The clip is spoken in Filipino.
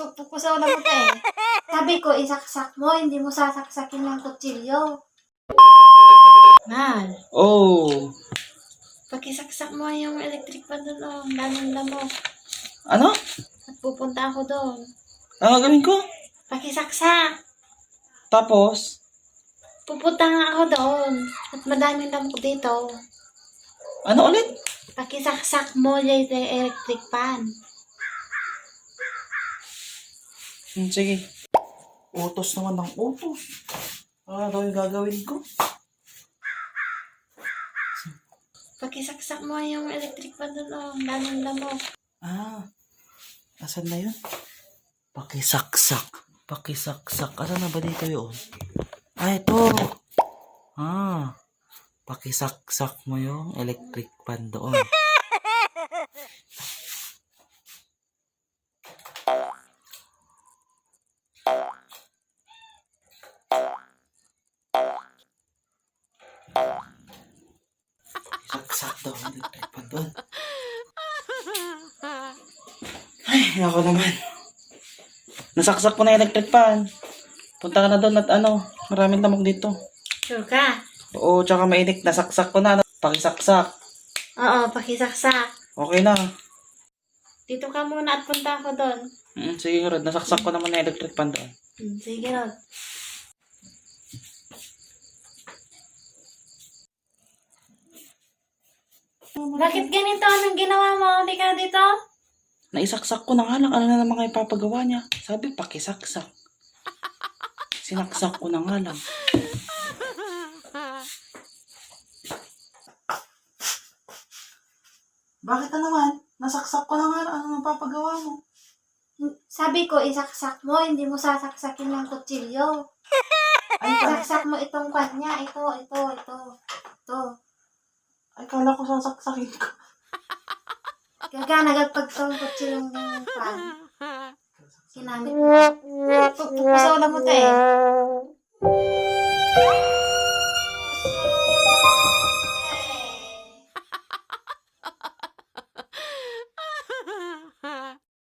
Pupusaw na ka eh. Sabi ko, isaksak mo, hindi mo sasaksakin ng kutsilyo. Mal, Oh, pakisaksak mo yung electric pan doon, oh. Daming lamok. ano? At pupunta ako doon. Ano gagawin ko? Pakisaksak. Tapos, Pupunta nga ako doon. At madaming lamok dito. ano ulit? Pakisaksak mo yung electric pan. Sige. Utos naman ng utos. Ano daw yung gagawin ko? Pakisaksak mo yung electric pan doon, oh. Daming lamok. Ah, asan na yun? Pakisaksak. Pakisaksak. Asan na ba dito yun? Ah, ito. Ah, pakisaksak mo yung electric pan doon. Ang electric pan doon. Ay, ako naman. Nasaksak ko na yung electric pan. Punta ka na doon at ano, maraming lamok dito. Sure ka? Oo, tsaka mainit. Nasaksak ko na. Pakisaksak. Oo, pakisaksak. Okay na. Dito ka muna at punta ako doon. Mm, sige, Rod. Nasaksak ko naman yung electric pan doon. Hmm, sige, Rod. Bakit ganito? Anong ginawa mo? Hindi ka dito? Naisaksak ko na nga lang. Ano na naman kayo papagawa niya? Sabi, pakisaksak. Sinaksak ko na nga lang. Bakit na naman? Nasaksak ko na nga lang. Ano nang papagawa mo? Sabi ko, isaksak mo, hindi mo sasaksakin ng kutsilyo. Ay, Isaksak mo itong kanya. Ito, ito, ito. Ito. Ay kala ko sasaksakin ko. Kaya nagagpag tong kutsilyong yung pan. Kinamit mo. Pupusaw na mo ta eh.